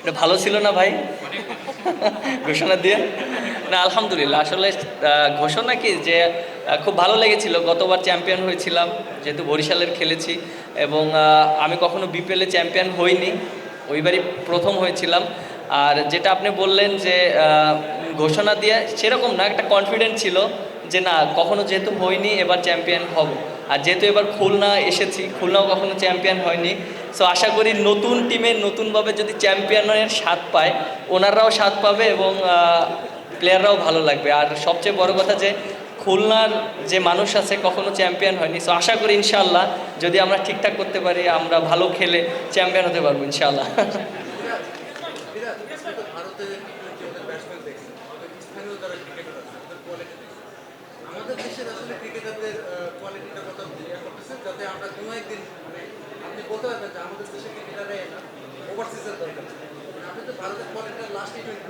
এটা ভালো ছিল না ভাই? ঘোষণা দিয়ে? না, আলহামদুলিল্লাহ। আসলে ঘোষণা কি যে খুব ভালো লেগেছিল। গতবার চ্যাম্পিয়ন হয়েছিলাম, যেহেতু বরিশালের খেলেছি। এবং আমি কখনো বিপিএলে চ্যাম্পিয়ন হইনি। ওইবারই প্রথম হয়েছিলাম। আর যেটা আপনি বললেন যে ঘোষণা দিয়ে, সেরকম না, একটা কনফিডেন্ট ছিল যে, না, কখনো যেহেতু হয়নি এবার চ্যাম্পিয়ন হব। আর যেহেতু এবার খুলনা এসেছি, খুলনাও কখনো চ্যাম্পিয়ন হয়নি। সো আশা করি নতুন টিমের নতুনভাবে যদি চ্যাম্পিয়নের স্বাদ পায়, ওনারাও স্বাদ পাবে এবং প্লেয়াররাও ভালো লাগবে। আর সবচেয়ে বড় কথা যে, খুলনার যে মানুষ আছে কখনো চ্যাম্পিয়ন হয়নি। সো আশা করি ইনশাআল্লাহ যদি আমরা ঠিকঠাক করতে পারি, আমরা ভালো খেলে চ্যাম্পিয়ন হতে পারব দেখছেন আমাদের দেশের আসলে ক্রিকেটারদের কোয়ালিটিটার আমরা কোনো একদিন মানে আপনি বলতে পারবেন যে আমাদের দেশে ক্রিকেটারে না ওভারসিজের দরকার। মানে আপনি তো ভারতের কোয়ালিটিটা লাস্ট টি টোয়েন্টি